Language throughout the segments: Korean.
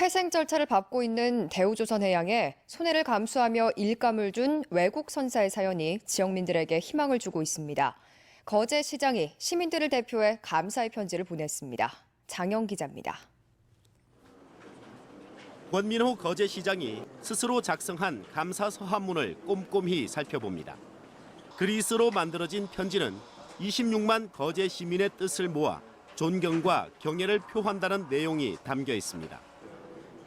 회생 절차를 밟고 있는 대우조선해양에 손해를 감수하며 일감을 준 외국 선사의 사연이 지역민들에게 희망을 주고 있습니다. 거제 시장이 시민들을 대표해 감사의 편지를 보냈습니다. 장영 기자입니다. 권민호 거제 시장이 스스로 작성한 감사 서한문을 꼼꼼히 살펴봅니다. 그리스로 만들어진 편지는 26만 거제 시민의 뜻을 모아 존경과 경애를 표한다는 내용이 담겨 있습니다.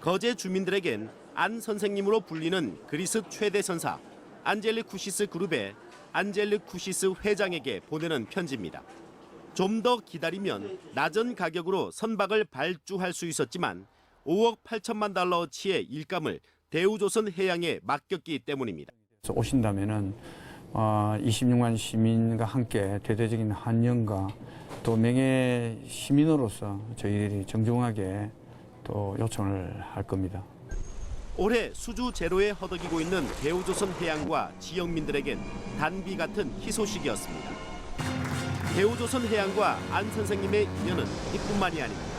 거제 주민들에겐 안 선생님으로 불리는 그리스 최대 선사 안젤리 쿠시스 그룹의 안젤리 쿠시스 회장에게 보내는 편지입니다. 좀 더 기다리면 낮은 가격으로 선박을 발주할 수 있었지만 5억 8천만 달러어치의 일감을 대우조선 해양에 맡겼기 때문입니다. 오신다면은 어, 26만 시민과 함께 대대적인 환영과 또 명예 시민으로서 저희들이 정중하게 또 요청을 할 겁니다. 올해 수주 제로에 허덕이고 있는 대우조선 해양과 지역민들에겐 단비 같은 희소식이었습니다. 대우조선 해양과 안 선생님의 인연은 이뿐만이 아닙니다.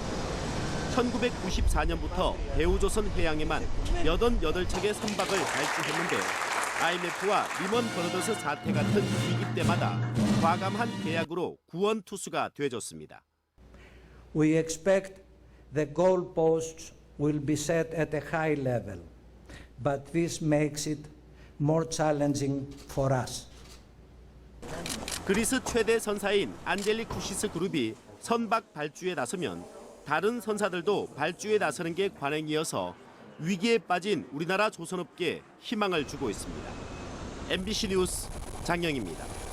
1994년부터 대우조선 해양에만 88척의 선박을 발주했는데 IMF와 리먼 버너더스 사태 같은 위기 때마다 과감한 계약으로 구원 투수가 되어줬습니다. We expect the goalposts will be set at a high level, but this makes it more challenging for us. 그리스 최대 선사인 안젤리 쿠시스 그룹이 선박 발주에 나서면 다른 선사들도 발주에 나서는 게 관행이어서 위기에 빠진 우리나라 조선업계에 희망을 주고 있습니다. MBC 뉴스 장영입니다.